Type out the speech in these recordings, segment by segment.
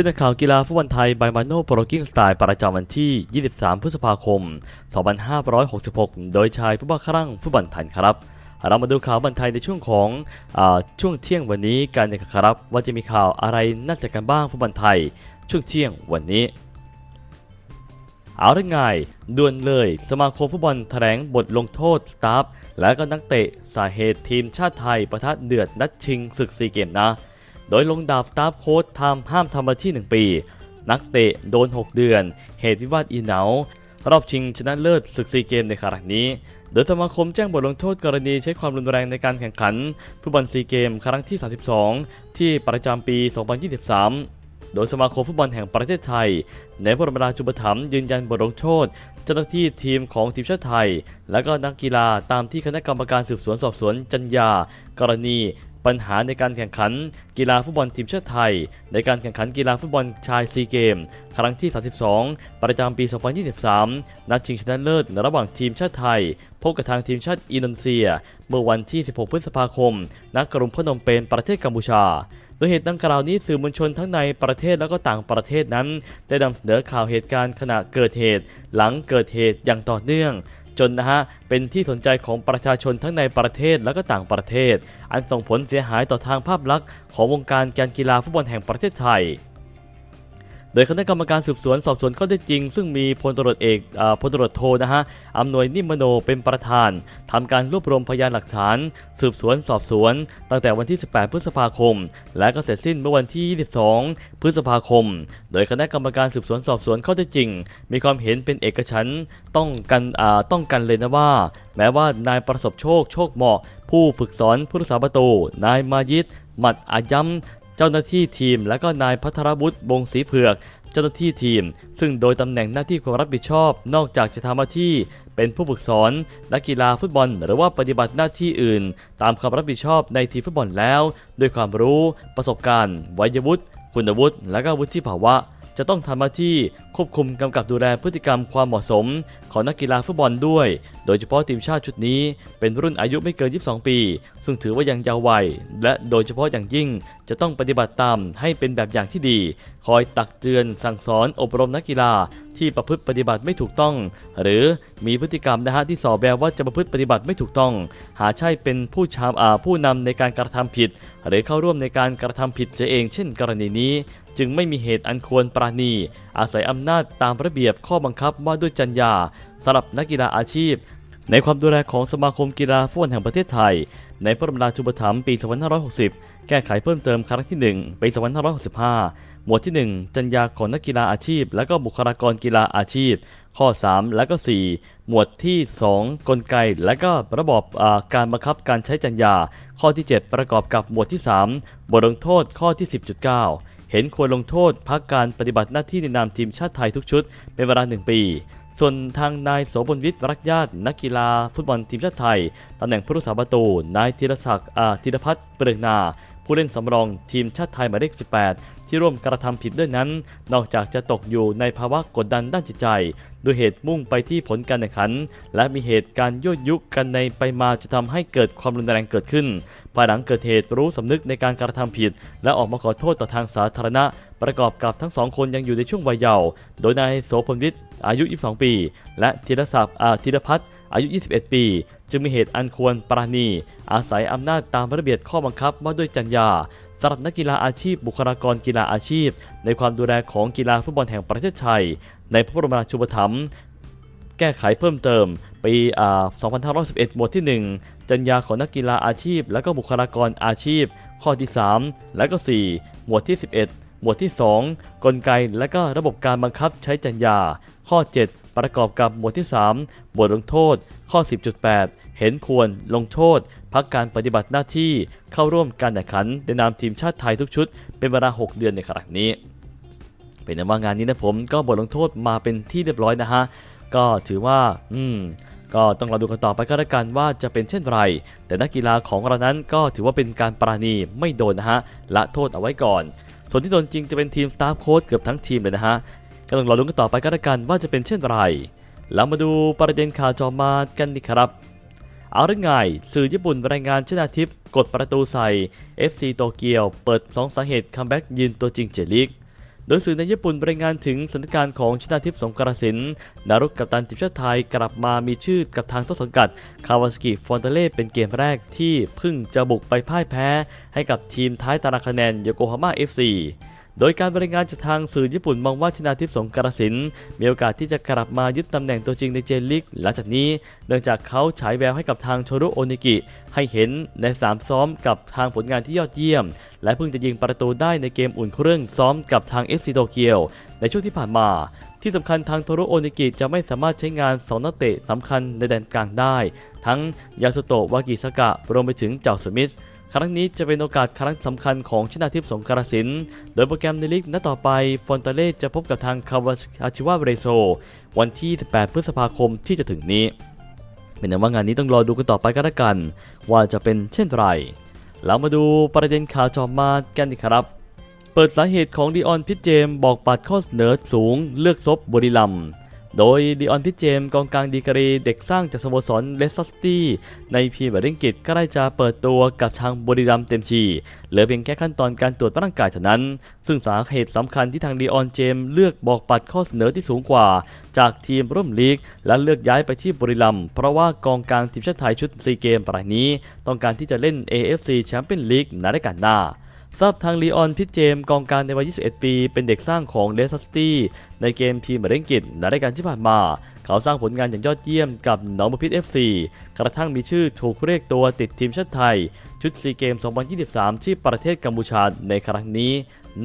ช่นข่าวกีฬาฟุตบอลไทย by Mano p r o g i n g Style ประจำวันที่ 23 พฤษภาคม 2566 โดยชายผู้บ้าครั่งฟุตบอลไทยครับ เรามาดูข่าวบอลไทยในช่วงของอช่วงเที่ยงวันนี้กันนะครับ ว่าจะมีข่าวอะไรน่าจะกันบ้างฟุตบอลไทย ช่วงเที่ยงวันนี้ เอาเรื่องไงด่วนเลย สมาคมฟุตบอลแถลงบทลงโทษสตาฟและก็นักเตะสาเหตุทีมชาติไทยประทะเดือดนัดชิงศึกซีเกมนะ โดยลงดาบสตาฟโค้ชทำห้ามทำมาที่ 1 ปี นักเตะโดน 6 เดือน เหตุวิวาทอีเหนารอบชิงชนะเลิศศึกซีเกมในครั้งนี้ โดยสมาคมแจ้งบทลงโทษกรณีใช้ความรุนแรงในการแข่งขันฟุตบอลซีเกมครั้งที่ 32 ที่ประจำปี 2023 โดยสมาคมฟุตบอลแห่งประเทศไทย ในพระบรมราชูปถัมภ์ยืนยันบทลงโทษ เจ้าหน้าที่ทีมของทีมชาติไทย และก็นักกีฬาตามที่คณะกรรมการสืบสวนสอบสวนจัญญา กรณี ปัญหาในการแข่งขันกีฬาฟุตบอลทีมชาติไทย ในการแข่งขันกีฬาฟุตบอลชายซีเกม ครั้งที่ 32 ประจำปี 2023 นัดชิงชนะเลิศระหว่างทีมชาติไทย พบกับทางทีมชาติอินโดนีเซีย เมื่อวันที่ 16 พฤษภาคม ณ กรุงพนมเปญประเทศกัมพูชาโดยเหตุดังกล่าวนี้สื่อมวลชนทั้งในประเทศและก็ต่างประเทศนั้น ได้นำเสนอข่าวเหตุการณ์ขณะเกิดเหตุ หลังเกิดเหตุอย่างต่อเนื่อง จนนะฮะเป็นที่สนใจของประชาชนทั้งในประเทศและก็ต่างประเทศ อันส่งผลเสียหายต่อทางภาพลักษณ์ของวงการการกีฬาฟุตบอลแห่งประเทศไทย ดยคณะกรรมการสืบสวนสอบสวนข้อเท็จจริง ซึ่งมีพลตรวจเอกอพลตรวจโทนะฮะอำนวยนิมโนเป็นประธานทำการรวบรวมพยานหลักฐาน สืบสวนสอบสวน ตั้งแต่วันที่ 18 พฤษภาคม และก็เสร็จสิ้นเมื่อวันที่ 22 พฤษภาคม โดยคณะกรรมการสืบสวนสอบสวนข้อเท็จจริง มีความเห็นเป็นเอกฉันต้องกันต้องกันเลยนะว่า แม้ว่านายประสบโชคโชคเหมาะ ผู้ฝึกสอนผู้รักษาประตู นายมายิดหมัดอายัม เจ้าหน้าที่ทีม และก็นายพัทรบุตรบงศรีเผือก เจ้าหน้าที่ทีม ซึ่งโดยตำแหน่งหน้าที่ความรับผิดชอบ นอกจากจะทำหน้าที่เป็นผู้ฝึกสอนนักกีฬาฟุตบอล หรือว่าปฏิบัติหน้าที่อื่น ตามความรับผิดชอบในทีมฟุตบอลแล้ว ด้วยความรู้ ประสบการณ์วัยวุฒิคุณวุฒิและก็วุฒิภาวะ จะต้องทำหน้าที่ควบคุมกำกับดูแลพฤติกรรมความเหมาะสม ของนักกีฬาฟุตบอลด้วย โดยเฉพาะทีมชาติชุดนี้เป็นรุ่นอายุไม่เกิน 22 ปี ซึ่งถือว่ายังเยาว์วัย และโดยเฉพาะอย่างยิ่งจะต้องปฏิบัติตามให้เป็นแบบอย่างที่ดี คอยตักเตือนสั่งสอนอบรมนักกีฬาที่ประพฤติปฏิบัติไม่ถูกต้อง หรือมีพฤติกรรมนะฮะที่สอบแววว่าจะประพฤติปฏิบัติไม่ถูกต้อง หาใช่เป็นผู้ชามอาผู้นำในการกระทำผิด หรือเข้าร่วมในการกระทำผิดเสียเอง เช่น กรณีนี้ จึงไม่มีเหตุอันควรปราณี อาศัยอำนาจตามระเบียบข้อบังคับว่าด้วยจรรยาสำหรับนักกีฬาอาชีพ ในความดูแลของสมาคมกีฬาฟุตบอลแห่งประเทศไทย ในพระบรมราชูปถัมภ์ปี 2560 แก้ไขเพิ่มเติมครั้งที่ 1 ปี 2565 หมวดที่ 1 จรรยาของนักกีฬาอาชีพ และก็บุคลากรกีฬาอาชีพ ข้อ 3 และก็ 4 หมวดที่ 2 กลไก และก็ระบบการบังคับการใช้จรรยา ข้อที่ 7 ประกอบกับหมวดที่ 3 บทลงโทษข้อที่ 10.9 เห็นควรลงโทษพักการปฏิบัติหน้าที่ในนามทีมชาติไทยทุกชุด เป็นเวลาหนึ่งปี ส่วนทางนายโสบลวิทย์รักญาติ นักกีฬาฟุตบอลทีมชาติไทยตำแหน่งผู้รักษาประตูนายธีรศักดิ์อาธีรพัฒน์เปลืองนา ผู้เล่นสำรองทีมชาติไทยหมายเลข 18 ที่ร่วมกระทำผิดด้วยนั้น นอกจากจะตกอยู่ในภาวะกดดันด้านจิตใจด้วยเหตุมุ่งไปที่ผลการแข่งขัน และมีเหตุการณ์ยั่วยุกันในไปมาจะทำให้เกิดความรุนแรงเกิดขึ้น ภายหลังเกิดเหตุรู้สำนึกในการกระทำผิด และออกมาขอโทษต่อทางสาธารณะ ประกอบกับทั้งสองคนยังอยู่ในช่วงวัยเยาว์โดยนายโสพลวิทย์อายุ 22 ปี และธีรศักดิ์อาธีรพัฒน์อายุ 21 ปี จึงมีเหตุอันควรปราณี อาศัยอำนาจตามระเบียบข้อบังคับว่าด้วยจรรยา สำหรับนักกีฬาอาชีพ บุคลากรกีฬาอาชีพ ในความดูแลของกีฬาฟุตบอลแห่งประเทศไทย ในพระบรมราชูปถัมภ์แก้ไขเพิ่มเติม ปี 2511 หมวดที่ 1 จรรยาของนักกีฬาอาชีพ และก็บุคลากรอาชีพ ข้อที่ 3 และก็ 4 หมวดที่ 11 หมวดที่ 2 กลไกและก็ระบบการบังคับใช้จรรยา ข้อ 7 ประกอบกับหมวดที่ 3 บทลงโทษ ข้อ 10.8 เห็นควรลงโทษ พักการปฏิบัติหน้าที่เข้าร่วมการแข่งขันในนามทีมชาติไทยทุกชุด เป็นเวลา 6 เดือนในครั้งนี้ เป็นนว่างานนี้นะผมก็บทลงโทษมาเป็นที่เรียบร้อยนะฮะ ก็ถือว่า อืมก็ต้องราดูกันต่อไปก็แล้วกันว่าจะเป็นเช่นไร แต่นักกีฬาของเรานั้นก็ถือว่าเป็นการปราณีไม่โดนนะฮะ ละโทษเอาไว้ก่อน ส่วนที่โดนจริงจะเป็นทีมสตาฟโค้ชเกือบทั้งทีมเลยนะฮะ ก็ต้องรอลุ้นกันต่อไปก็แล้วกันว่าจะเป็นเช่นไรแล้วมาดูประเด็นข่าวจอมากันดีครับ เอาเรื่องไงสื่อญี่ปุ่นรายงานชนาทิพย์กดประตูใส่ FC โตเกียว เปิด 2 สาเหตุคัมแบ็กยืนตัวจริงเจลิกโดยสื่อในญี่ปุ่นรายงานถึงสถานการณ์ของชนาทิพย์สงกรสินนารุกกัปตันทีมชาติไทยกลับมามีชื่อกับทางต้นสังกัด คาวาสกิฟอนเตเล่เป็นเกมแรกที่เพิ่งจะบุกไปพ่ายแพ้ ให้กับทีมท้ายตารางคะแนนโยโกฮาม่า FC โดยการบริงานจากทางสื่อญี่ปุ่นมองว่าชนาทิพย์สงกรสินมีโอกาสที่จะกลับมายึดตำแหน่งตัวจริงในเจนลิกหลังจากนี้เนื่องจากเขาฉายแววให้กับทางโชรุโอนิกิ ให้เห็นในสามซ้อมกับทางผลงานที่ยอดเยี่ยม และเพิ่งจะยิงประตูได้ในเกมอุ่นเครื่องซ้อมกับทาง FC โตเกียวในช่วงที่ผ่านมาที่สำคัญทางโทโรโอนิกิจะไม่สามารถใช้งานสองนักเตะสำคัญในแดนกลางได้ ทั้งยาสุโตะวากิสกะรวมไปถึงเจ้าสมิธ ครั้งนี้จะเป็นโอกาสครั้งสำคัญของชนาทิพย์สงกรสิน โดยโปรแกรมในลีกนัดต่อไป ฟอนตาเล่จะพบกับทางคาวาชิวะเรโซ วันที่ 18 พฤษภาคมที่จะถึงนี้ เป็นแต่ว่างานนี้ต้องรอดูกันต่อไปก็แล้วกัน ว่าจะเป็นเช่นไรเรามาดูประเด็นข่าวจอมมากันดีครับ เปิดสาเหตุของดีออนพิทเจมบอกปัดข้อเสนอสูง เลือกซบบุรีรัมย์ โดยดีออนพิเจมกองกลางดีกรีเด็กสร้างจากสโมสรเลสเตอร์ซิตี้ในพีเมียร์ลีกอังกฤษก็ได้จะเปิดตัวกับทางบุรีรัมเต็มทีเหลือเพียงแค่ขั้นตอนการตรวจร่างกายเท่านั้น ซึ่งสาเหตุสำคัญที่ทางดีออนเจมเลือกบอกปัดข้อเสนอที่สูงกว่า จากทีมร่วมลีก และเลือกย้ายไปที่บุรีรัมเพราะว่ากองกลางทีมชาติไทยชุดซีเกมรายนี้ ต้องการที่จะเล่น AFC แชมเปี้ยนลีกในรายการหน้า ทราบทางลีออนพิทเจมกองกางในวัย 21 ปี เป็นเด็กสร้างของเลสเตอร์ซิตี้ในเกมทีมเมอร์เรนกิตในรายการที่ผ่านมา เขาสร้างผลงานอย่างยอดเยี่ยมกับหนองบัวพิษ FC กระทั่งมีชื่อถูกเรียกตัวติดทีมชาติไทย ชุดซีเกม 2023 ที่ประเทศกัมพูชาในครั้งนี้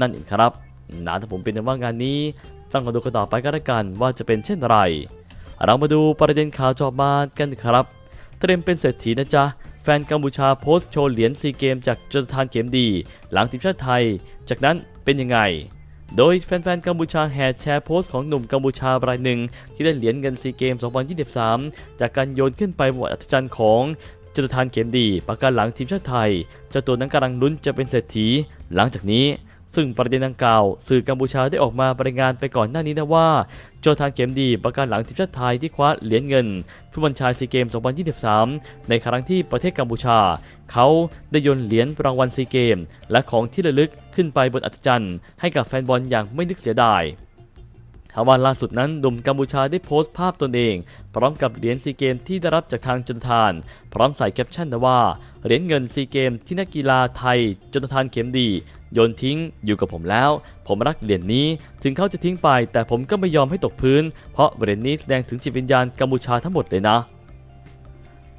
นั่นเองครับนาถ้าผมเป็นว่างานนี้ต้องมาดูกันต่อไปก็แล้วกันว่าจะเป็นเช่นไร เรามาดูประเด็นข่าวจอบมากันครับ เตรียมเป็นเศรษฐีนะจ๊ะ แฟนกัมพูชาโพสต์โชว์เหรียญซีเกมจากจนทานเข็มดี หลังทีมชาติไทย จากนั้นเป็นยังไง โดยแฟนๆกัมพูชาแห่แชร์โพสต์ของหนุ่มกัมพูชารายหนึ่ง ที่ได้เหรียญเงินซีเกม 2023 จากการโยนขึ้นไปบนอัศจรรย์ของจตุทานเข็มดี ประกาศหลังทีมชาติไทยเจ้าตัวนั้นกำลังลุ้นจะเป็นเศรษฐี หลังจากนี้ ซึ่งประเด็นดังกล่าว สื่อกัมพูชาได้ออกมารายงานไปก่อนหน้านี้นะว่า โจทานเกมดีประการหลังทีมชาติไทยที่คว้าเหรียญเงินฟุตบอลชายซีเกม 2023 ในครั้งที่ประเทศกัมพูชา เขาได้โยนเหรียญรางวัลซีเกม และของที่ระลึกขึ้นไปบนอัศจรรย์ให้กับแฟนบอลอย่างไม่นึกเสียดาย ทวันล่าสุดนั้นหนุ่มกัมพูชาได้โพสต์ภาพตนเอง พร้อมกับเหรียญซีเกมที่ได้รับจากทางจนทาน พร้อมใส่แคปชั่นนะว่าเหรียญเงินซีเกมที่นักกีฬาไทยจนทานเข็มดีโยนทิ้งอยู่กับผมแล้ว ผมรักเหรียญนี้ ถึงเขาจะทิ้งไป แต่ผมก็ไม่ยอมให้ตกพื้น เพราะเหรียญนี้แสดงถึงจิตวิญญาณกัมพูชาทั้งหมดเลยนะ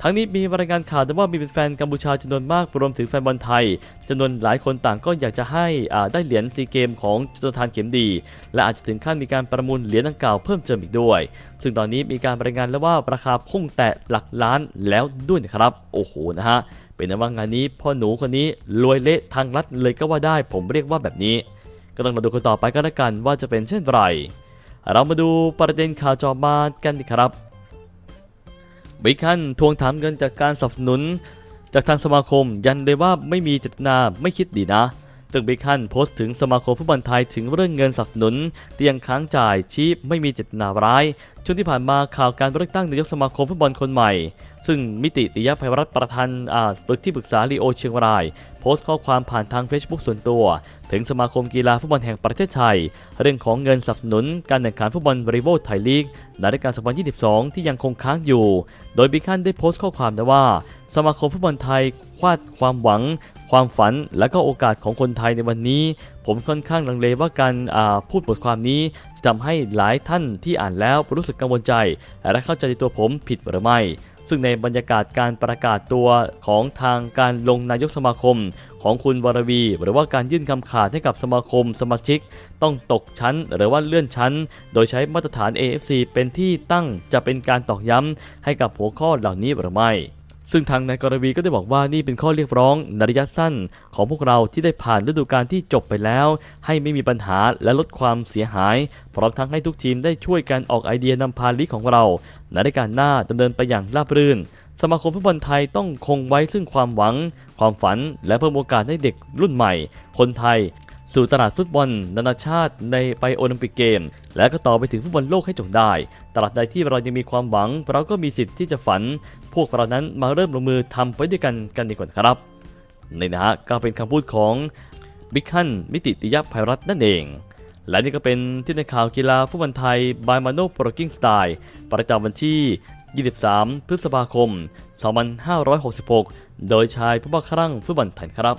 ทั้งนี้มีรายงานข่าวด้วยว่ามีแฟนกัมพูชาจำนวนมากรวมถึงแฟนบอลไทยจำนวนหลายคนต่างก็อยากจะให้ได้เหรียญซีเกมของจตุทานเข็มดี และอาจจะถึงขั้นมีการประมูลเหรียญดังกล่าวเพิ่มเติมอีกด้วย ซึ่งตอนนี้มีการรายงานแล้วว่าราคาพุ่งแตะหลักล้านแล้วด้วยนะครับ โอ้โหนะฮะเป็นว่างานนี้พ่อหนูคนนี้รวยเละทางลัดเลยก็ว่าได้ ผมเรียกว่าแบบนี้ ก็ต้องมาดูกันต่อไปก็แล้วกันว่าจะเป็นเช่นไรเรามาดูประเด็นข่าวจอมากันดีครับ บิคันทวงถามเงินจากการสนับสนุน จากทางสมาคม ยันเลยว่าไม่มีเจตนาไม่คิดดีนะ ตึกบิ๊กฮันโพสต์ถึงสมาคมฟุตบอลไทยถึงเรื่องเงินสนับสนุนที่ยังค้างจ่ายชี้ไม่มีเจตนาร้าย ช่วงที่ผ่านมาข่าวการเลือกตั้งนายกสมาคมฟุตบอลคนใหม่ ซึ่งมิติติยภัยรัตประธานอ่าปรึกที่ปรึกษาลีโอเชียงราย โพสต์ข้อความผ่านทาง Facebook ส่วนตัว ถึงสมาคมกีฬาฟุตบอลแห่งประเทศไทย เรื่องของเงินสนับสนุนการแข่งขันฟุตบอลบริโภคไทยลีกในฤดูกาล 2022 ที่ยังคงค้างอยู่ โดยบิ๊กฮันได้โพสต์ข้อความนะว่า สมาคมฟุตบอลไทยควาดความหวัง ความฝันและก็โอกาสของคนไทยในวันนี้ ผมค่อนข้างลังเลว่าการพูดบทความนี้จะทำให้หลายท่านที่อ่านแล้วรู้สึกกังวลใจ และเข้าใจในตัวผมผิดหรือไม่ ซึ่งในบรรยากาศการประกาศตัวของทางการลงนายกสมาคมของคุณวรวี หรือว่าการยื่นคำขาดให้กับสมาคมสมาชิก ต้องตกชั้นหรือว่าเลื่อนชั้น โดยใช้มาตรฐาน AFC เป็นที่ตั้งจะเป็นการตอกย้ำให้กับหัวข้อเหล่านี้หรือไม่ ซึ่งทางนายกรวีก็ได้บอกว่านี่เป็นข้อเรียกร้องในระยะสั้น ของพวกเราที่ได้ผ่านฤดูกาลที่จบไปแล้ว ให้ไม่มีปัญหาและลดความเสียหาย พร้อมทั้งให้ทุกทีมได้ช่วยกันออกไอเดียนำพาลีกของเราในรายการหน้าดำเนินไปอย่างราบรื่น สมาคมฟุตบอลไทยต้องคงไว้ซึ่งความหวัง ความฝัน และเพิ่มโอกาสให้เด็กรุ่นใหม่ คนไทย สู่ตลาดฟุตบอล นานาชาติในไปโอลิมปิกเกม และก็ต่อไปถึงฟุตบอลโลกให้จงได้ ตลาดใดที่เรายังมีความหวัง เราก็มีสิทธิ์ที่จะฝัน พวกเรานั้นมาเริ่มลงมือทำไปด้วยกันกันดีกว่าครับนี่นะฮะก็เป็นคำพูดของบิ๊กฮันมิติติยภัยรัตน์นั่นเองและนี่ก็เป็นที่ในข่าวกีฬาฟุตบอลไทย by Mano p r o g i n g Style ประจำวันที่ 23 พฤษภาคม 2566 โดยชายผู้บ้าคลั่งฟุตบอลไทยครับ